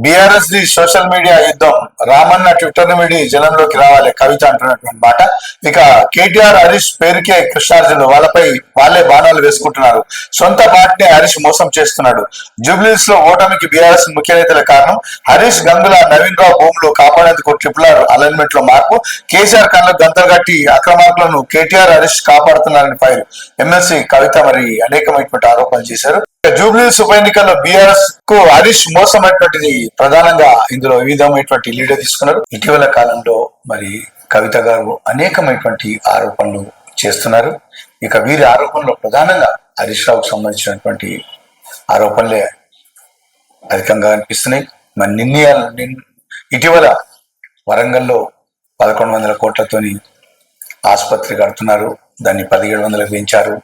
BRS the social media యుద్ధం Ramanna Twitter మీడి జనంలోకి రావాలి కవిత అంటున్నటువంటి మాట. ఇక కేటీఆర్ హరీష్ పేరుకే కృష్ణార్జును వాళ్ళపై వాళ్ళే బాణాలు వేసుకుంటున్నారు. సొంత పార్టీ హరీష్ మోసం చేస్తున్నాడు. జూబ్లీస్లో ఓటమికి బీఆర్ఎస్ ముఖ్య నేతల కారణం హరీష్ గంగుల నవీన్ రావు భూములు కాపాడేందుకు ట్రిపుల్ ఆర్ అలైన్మెంట్లో మార్పు కేసీఆర్ కళ్ళకు గంతలు కట్టి అక్రమార్కులను కేటీఆర్ హరీష్ కాపాడుతున్నారని ఫైర్. ఎమ్మెల్సీ కవిత మరి అనేకమైనటువంటి ఆరోపణలు చేశారు. జూబ్లీస్ ఉప ఎన్నికల్లో బీఆర్ఎస్కు హరీష్ మోసమైనటువంటిది ప్రధానంగా ఇందులో వివిధమైనటువంటి లీడర్ తీసుకున్నారు. ఇటీవల కాలంలో మరి కవిత గారు అనేకమైనటువంటి ఆరోపణలు చేస్తున్నారు. ఇక వీరి ఆరోపణలు ప్రధానంగా హరీష్ రావుకు సంబంధించినటువంటి ఆరోపణలే అధికంగా అనిపిస్తున్నాయి. మరి నిన్న ఇటీవల వరంగల్లో పదకొండు వందల కోట్లతోని ఆసుపత్రి కడుతున్నారు. దాన్ని పదిహేడు వందలకు పెంచారు.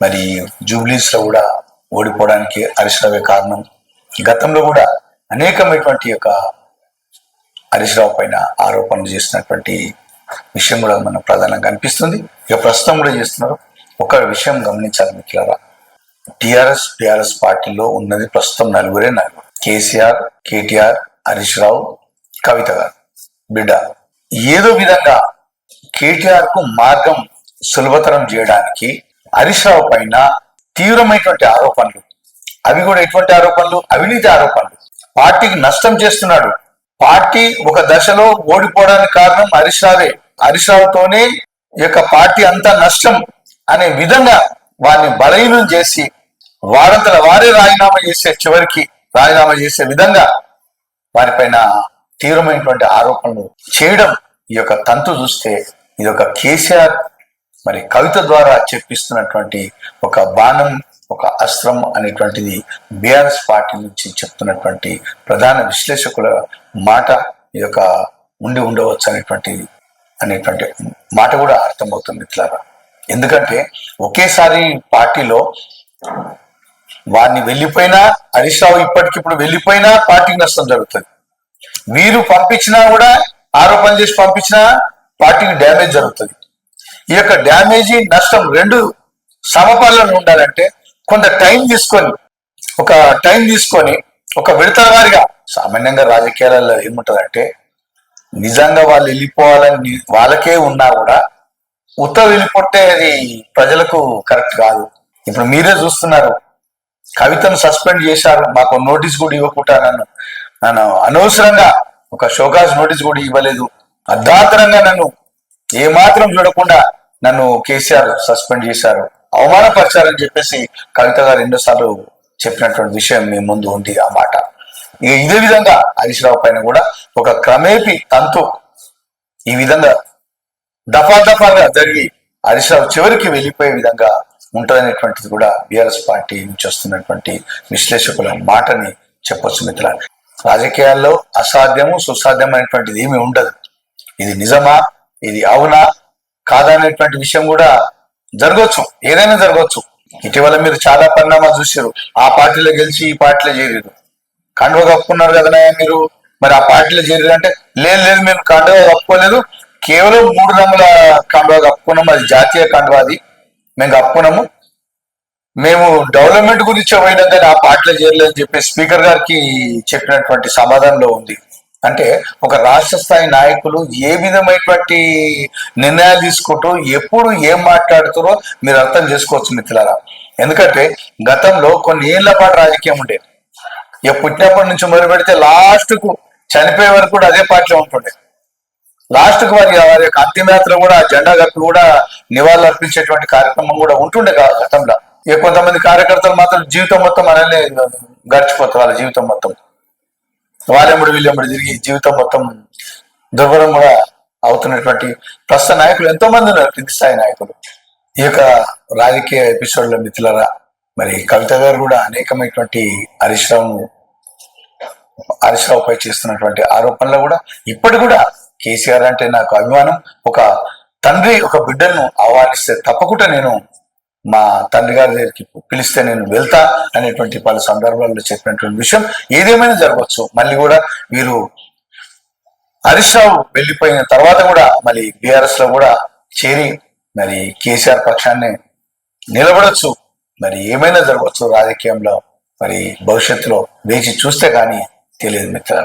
మరి జూబ్లీస్లో కూడా ఓడిపోవడానికి హరీష్ రావే కారణం. గతంలో కూడా అనేకమైనటువంటి యొక్క హరీష్ రావు పైన ఆరోపణలు చేసినటువంటి విషయం కూడా మనకు ప్రధానంగా అనిపిస్తుంది. ఇక ప్రస్తుతం కూడా చేస్తున్నారు. ఒక విషయం గమనించాలి మిత్రులారా. టిఆర్ఎస్ టిఆర్ఎస్ పార్టీలో ఉన్నది ప్రస్తుతం నలుగురే నలుగురు. కేసీఆర్ కేటీఆర్ హరీష్ రావు కవిత గారు. బిడ్డ. ఏదో విధంగా కేటీఆర్కు మార్గం సులభతరం చేయడానికి హరీష్ రావు పైన తీవ్రమైనటువంటి ఆరోపణలు. అవి కూడా ఎటువంటి ఆరోపణలు? అవినీతి ఆరోపణలు. పార్టీకి నష్టం చేస్తున్నాడు. పార్టీ ఒక దశలో ఓడిపోవడానికి కారణం హరీష్ రావే. హరీష్ రావుతోనే ఈ యొక్క పార్టీ అంతా నష్టం అనే విధంగా వారిని బలహీనం చేసి వారంతల వారే రాజీనామా చేసే చివరికి రాజీనామా చేసే విధంగా వారిపైన తీవ్రమైనటువంటి ఆరోపణలు చేయడం ఈ యొక్క తంతు చూస్తే ఇది ఒక కేసీఆర్ మరి కవిత ద్వారా చెప్పిస్తున్నటువంటి ఒక బాణం ఒక అస్త్రం అనేటువంటిది బీఆర్ఎస్ పార్టీ నుంచి చెప్తున్నటువంటి ప్రధాన విశ్లేషకుల మాట ఈ యొక్క ఉండి ఉండవచ్చు అనేటువంటి అనేటువంటి మాట కూడా అర్థమవుతుంది ఇట్లాగా ఎందుకంటే ఒకేసారి పార్టీలో వారిని వెళ్ళిపోయినా హరీష్ రావు ఇప్పటికిప్పుడు వెళ్ళిపోయినా పార్టీకి నష్టం జరుగుతుంది. వీరు పంపించినా కూడా ఆరోపణ చేసి పంపించినా పార్టీకి డ్యామేజ్ జరుగుతుంది. ఈ యొక్క డ్యామేజీ నష్టం రెండు సమపాలన ఉండాలంటే కొంత టైం తీసుకొని ఒక టైం తీసుకొని ఒక విడతల వారిగా సామాన్యంగా రాజకీయాలలో ఏముంటుందంటే నిజంగా వాళ్ళు వెళ్ళిపోవాలని వాళ్ళకే ఉన్నా కూడా ఉత్తర వెళ్ళిపోతే అది ప్రజలకు కరెక్ట్ కాదు. ఇప్పుడు మీరే చూస్తున్నారు కవితను సస్పెండ్ చేశారు మాకు నోటీస్ కూడా ఇవ్వకుండా నన్ను నన్ను అనవసరంగా ఒక షోకాస్ నోటీస్ కూడా ఇవ్వలేదు. అర్ధాంతరంగా నన్ను ఏమాత్రం చూడకుండా నన్ను కేసీఆర్ సస్పెండ్ చేశారు. అవమానపరిచారని చెప్పేసి కవిత గారు ఎన్నోసార్లు చెప్పినటువంటి విషయం మీ ముందు ఉంది ఆ మాట. ఇక ఇదే విధంగా హరీష్ రావు పైన కూడా ఒక క్రమేపీ తంతు ఈ విధంగా దఫా దఫాగా జరిగి హరీష్ రావు చివరికి వెళ్ళిపోయే విధంగా ఉంటుందనేటువంటిది కూడా బీఆర్ఎస్ పార్టీ నుంచి వస్తున్నటువంటి విశ్లేషకుల మాటని చెప్పొచ్చు మిత్రులు రాజకీయాల్లో అసాధ్యము సుసాధ్యమైనటువంటిది ఏమీ ఉండదు. ఇది నిజమా? ఇది అవునా? కాదనేటువంటి విషయం కూడా జరగవచ్చు ఏదైనా జరగవచ్చు ఇటీవల మీరు చాలా పరిణామాలు చూసారు ఆ పార్టీలో గెలిచి ఈ పార్టీలో చేరారు. కండువ కప్పుకున్నారు కదా మీరు? మరి ఆ పార్టీలో చేరారు అంటే లేదు లేదు మేము కండువ కప్పుకోలేదు. కేవలం మూడు రంగుల కండువ కప్పుకున్నాం. అది జాతీయ కండువ అది. మేము కప్పుకున్నాము. మేము డెవలప్మెంట్ గురించి పోయినా కానీ ఆ పార్టీలో చేరలేదని చెప్పి స్పీకర్ గారికి చెప్పినటువంటి సమాధానంలో ఉంది. అంటే ఒక రాష్ట్ర స్థాయి నాయకులు ఏ విధమైనటువంటి నిర్ణయాలు తీసుకుంటూ ఎప్పుడు ఏం మాట్లాడుతారో మీరు అర్థం చేసుకోవచ్చు మిత్రులారా. ఎందుకంటే గతంలో కొన్ని ఏళ్ళ పాటు రాజకీయం ఉండే. ఇక పుట్టినప్పటి నుంచి మొదలు పెడితే లాస్ట్కు చనిపోయే వరకు కూడా అదే పార్టీలో ఉంటుండే. లాస్ట్కు వారి వారి యొక్క అంతిమయాత్ర కూడా జెండా కప్పి కూడా నివాళులు అర్పించేటువంటి కార్యక్రమం కూడా ఉంటుండే గతంలో. ఇక కొంతమంది కార్యకర్తలు మాత్రం జీవితం మొత్తం అలానే గడిచిపోతారు వాళ్ళ జీవితం మొత్తం. వాళ్ళెంబడి వీళ్ళెంబడి తిరిగి జీవితం మొత్తం దుర్భరం కూడా అవుతున్నటువంటి ప్రస్తుత నాయకులు ఎంతో మంది ఉన్నారు కింది స్థాయి నాయకులు. ఈ యొక్క రాజకీయ ఎపిసోడ్ల మిత్రులరా మరి కవిత గారు కూడా అనేకమైనటువంటి హరీష్ రావును హరీష్ రావుపై చేస్తున్నటువంటి ఆరోపణలు కూడా ఇప్పటి కూడా కేసీఆర్ అంటే నాకు అభిమానం. ఒక తండ్రి ఒక బిడ్డను ఆహ్వానిస్తే తప్పకుండా నేను మా తండ్రి గారి దగ్గరికి పిలిస్తే నేను వెళ్తా అనేటువంటి పలు సందర్భాల్లో చెప్పినటువంటి విషయం ఏదేమైనా జరగవచ్చు. మళ్ళీ కూడా వీరు హరీష్ రావు వెళ్ళిపోయిన తర్వాత కూడా మళ్ళీ బీఆర్ఎస్లో కూడా చేరి మరి కేసీఆర్ పక్షాన్ని నిలబడచ్చు. మరి ఏమైనా జరగవచ్చు రాజకీయంలో మరి భవిష్యత్తులో వేచి చూస్తే కానీ తెలియదు మిత్రులారా.